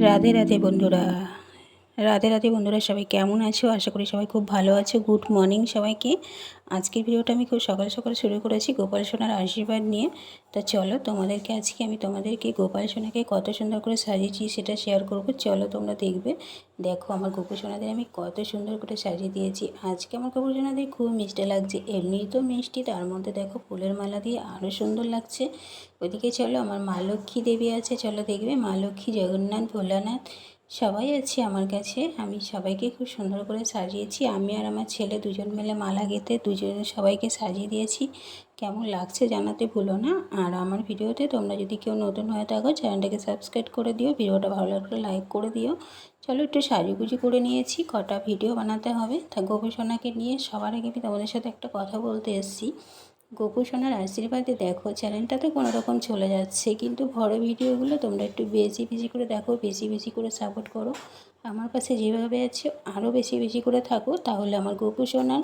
রাধে রাধে বন্ধুরা। রাধে রাধে বন্ধুরা, সবাই কেমন আছো? আশা করি সবাই খুব ভালো আছো। গুড মর্নিং সবাইকে। আজকের ভিডিওটা আমি খুব সকাল সকাল শুরু করেছি গোপাল সোনার আশীর্বাদ নিয়ে। তা চলো তোমাদেরকে আজকে আমি তোমাদেরকে গোপাল সোনাকে কত সুন্দর করে সাজিয়েছি সেটা শেয়ার করব। চলো তোমরা দেখবে। দেখো আমার গোপাল সোনাদের আমি কত সুন্দর করে সাজিয়ে দিয়েছি। আজকে আমার গোপাল সোনাদের খুব মিষ্টি লাগছে। এমনি তো মিষ্টি, তার মধ্যে দেখো ফুলের মালা দিয়ে আরও সুন্দর লাগছে। ওইদিকে চলো আমার মা লক্ষ্মী দেবী আছে, চলো দেখবে মা লক্ষ্মী জগন্নাথ, ভোলানাথ সবাই আছে আমার কাছে। আমি সবাইকে খুব সুন্দর করে সাজিয়েছি। আমি আর আমার ছেলে দুজন মিলে মালা গেঁথে দুজন সবাইকে সাজিয়ে দিয়েছি। কেমন লাগছে জানাতে ভুলো না। আর আমার ভিডিওতে তোমরা যদি কেউ নতুন হয়ে থাকো, চ্যানেলটাকে সাবস্ক্রাইব করে দিও, ভিডিওটা ভালো লাগলে লাইক করে দিও। চলো একটু সাজুগুজি করে নিয়েছি, কটা ভিডিও বানাতে হবে। তা গোপীসোনাকে নিয়ে সবার আগে আমি তোমাদের সাথে একটা কথা বলতে এসেছি। গোপু সোনার আশীর্বাদে দেখো চ্যানেলটাতে কোনো রকম চলে যাচ্ছে। কিন্তু বড় ভিডিওগুলো তোমরা একটু বেশি বেশি করে দেখো, বেশি বেশি করে সাপোর্ট করো। আমার কাছে যেভাবে আছে আরও বেশি বেশি করে থাকো। তাহলে আমার গোপু সোনার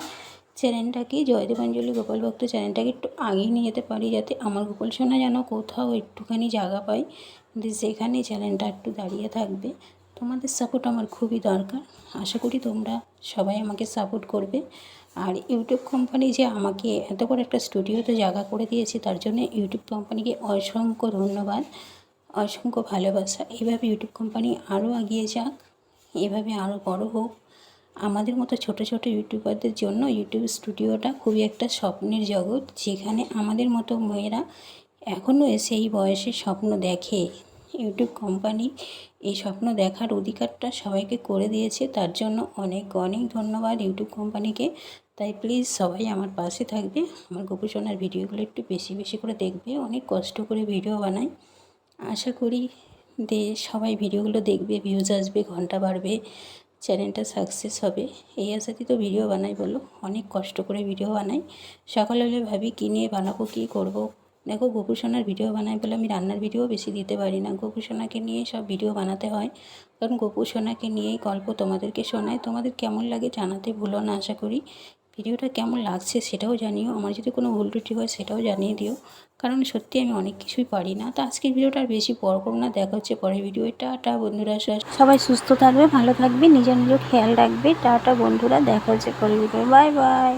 চ্যানেলটাকে জয়দেবাঞ্জলি গোপাল ভক্ত চ্যানেলটাকে একটু আগিয়ে নিয়ে যেতে পারি, যাতে আমার গোপাল সোনা যেন কোথাও একটুখানি জায়গা পায় সেখানে চ্যানেলটা একটু দাঁড়িয়ে থাকবে। তোমাদের সাপোর্ট আমার খুবই দরকার। আশা করি তোমরা সবাই আমাকে সাপোর্ট করবে। আর ইউটিউব কোম্পানি যে আমাকে এত বড় একটা স্টুডিওতে জায়গা করে দিয়েছে, তার জন্য ইউটিউব কোম্পানিকে অসংখ্য ধন্যবাদ, অসংখ্য ভালোবাসা। এইভাবে ইউটিউব কোম্পানি আরও এগিয়ে যাক, এভাবে আরও বড় হোক। আমাদের মতো ছোট ছোট ইউটিউবারদের জন্য ইউটিউব স্টুডিওটা খুবই একটা স্বপ্নের জগৎ, যেখানে আমাদের মতো মেয়েরা এখনও এসে এই বয়সে স্বপ্ন দেখে। ইউটিউব কোম্পানি এই স্বপ্ন দেখার অধিকারটা সবাইকে করে দিয়েছে। তার জন্য অনেক অনেক ধন্যবাদ ইউটিউব কোম্পানিকে তাই প্লিজ সবাই আমার পাশে থাকবে। আমার গোপুসোনার ভিডিওগুলো একটু বেশি বেশি করে দেখবে। অনেক কষ্ট করে ভিডিও বানাই আশা করি দে সবাই ভিডিওগুলো দেখবে ভিউজ আসবে, ঘণ্টা বাড়বে চ্যানেলটা সাকসেস হবে। এই আশাতেই তো ভিডিও বানাই বলো। অনেক কষ্ট করে ভিডিও বানাই সকাল হলে ভাবি কী নিয়ে বানাবো, কী করব? দেখো গোপুসোনার ভিডিও বানাই বলে আমি রান্নার ভিডিও বেশি দিতে পারি না। গোপুসোনাকে নিয়ে সব ভিডিও বানাতে হয়। কারণ গোপুসোনাকে নিয়েই গল্প তোমাদেরকে শোনায় তোমাদের কেমন লাগে জানাতে ভুলো না, আশা করি। ভিডিওটা কেমন লাগছে সেটাও জানিও। আমার যদি কোনো ভুল ত্রুটি হয় সেটাও জানিয়ে দিও। কারণ সত্যি আমি অনেক কিছুই পারি না। তো আজকের ভিডিওটা আর বেশি বড় করব না। দেখা হচ্ছে পরের ভিডিও টাটা বন্ধুরা, সবাই সুস্থ থাকবে, ভালো থাকবে, নিজের নিজের খেয়াল রাখবে। টাটা বন্ধুরা, দেখা হচ্ছে পরের ভিডিও বাই বাই।